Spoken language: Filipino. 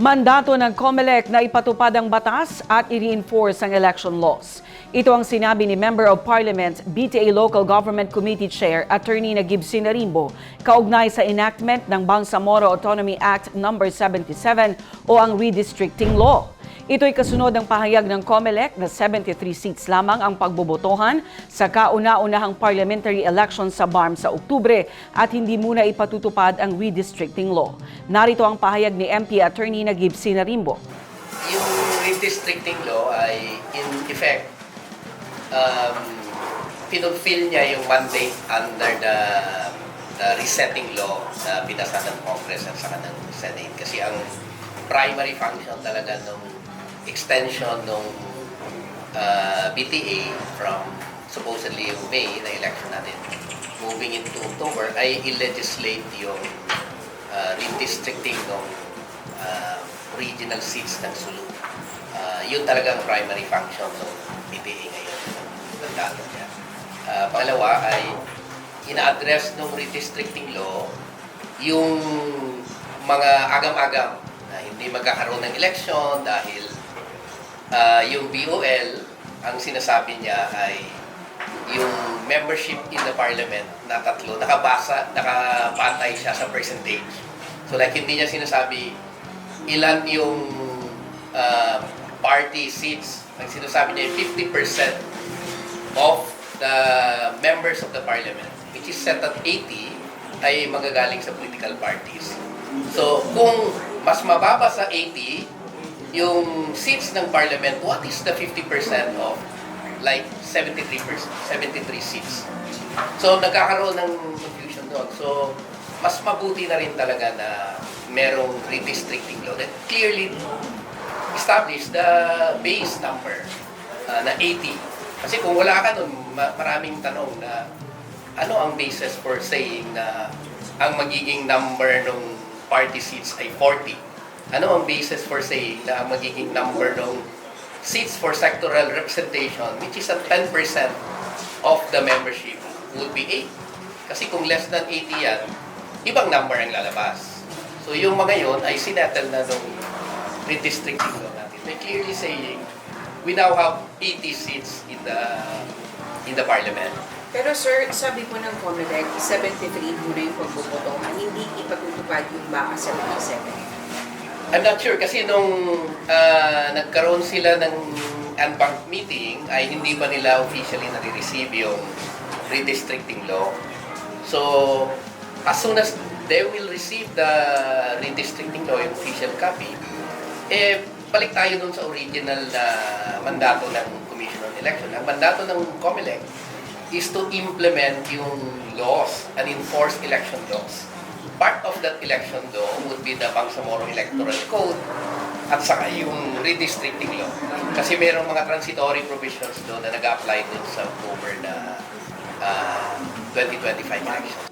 Mandato ng COMELEC na ipatupad ang batas at i-reinforce ang election laws. Ito ang sinabi ni Member of Parliament, BTA Local Government Committee Chair, Attorney Nagib Sinarimbo, kaugnay sa enactment ng Bangsamoro Autonomy Act No. 77 o ang redistricting law. Ito'y kasunod ng pahayag ng COMELEC na 73 seats lamang ang pagbobotohan sa kauna-unahang parliamentary election sa BARM sa Oktubre at hindi muna ipatutupad ang redistricting law. Narito ang pahayag ni MP Attorney Nagib Sinarimbo. Yung redistricting law ay in effect, um, pinulfill niya yung mandate under the, the resetting law na pinasa ng Congress at saka ng Senate. Kasi ang primary function talaga ng extension ng uh, BTA from supposedly yung May na election natin moving into October ay i-legislate yung uh, redistricting ng uh, regional seats ng Sulu. Uh, yun talagang primary function ng BTA ngayon. Ang dato niya. Uh, pangalawa ay ina-address ng redistricting law yung mga agam-agam na hindi magkakaroon ng election dahil uh, yung BOL, ang sinasabi niya ay yung membership in the parliament na tatlo, nakabasa, nakapatay siya sa percentage. So like hindi niya sinasabi ilan yung uh, party seats. Ang sinasabi niya, 50% of the members of the parliament, which is set at 80, ay magagaling sa political parties. So, kung mas mababa sa 80, yung seats ng parliament, what is the 50% of like 73%, 73 seats? So, nagkakaroon ng confusion doon. So, mas mabuti na rin talaga na merong redistricting law that clearly establish the base number uh, na 80. Kasi kung wala ka nun, ma- maraming tanong na ano ang basis for saying na ang magiging number ng party seats ay 40? Ano ang basis for saying na magiging number ng seats for sectoral representation, which is at 10% of the membership, would be 8? Kasi kung less than 80 yan, ibang number ang lalabas. So yung mga yun ay sinettle na nung redistricting law natin. They're clearly saying, we now have 80 seats in the in the parliament. Pero sir, sabi po ng COMELEC, 73 muna yung pagbobotohan, hindi ipatutupad yung baka 77. I'm not sure kasi nung ah, nagkaroon sila ng unbanked meeting ay hindi pa nila officially nare-receive yung redistricting law. So, as soon as they will receive the redistricting law, yung official copy, eh, balik tayo dun sa original na mandato ng Commission on Election. Ang mandato ng COMELEC is to implement yung laws and enforce election laws. Part of that election law would be the Bangsamoro Electoral Code at saka yung redistricting law. Kasi merong mga transitory provisions doon na nag-apply dun sa October na ah, 2025 elections.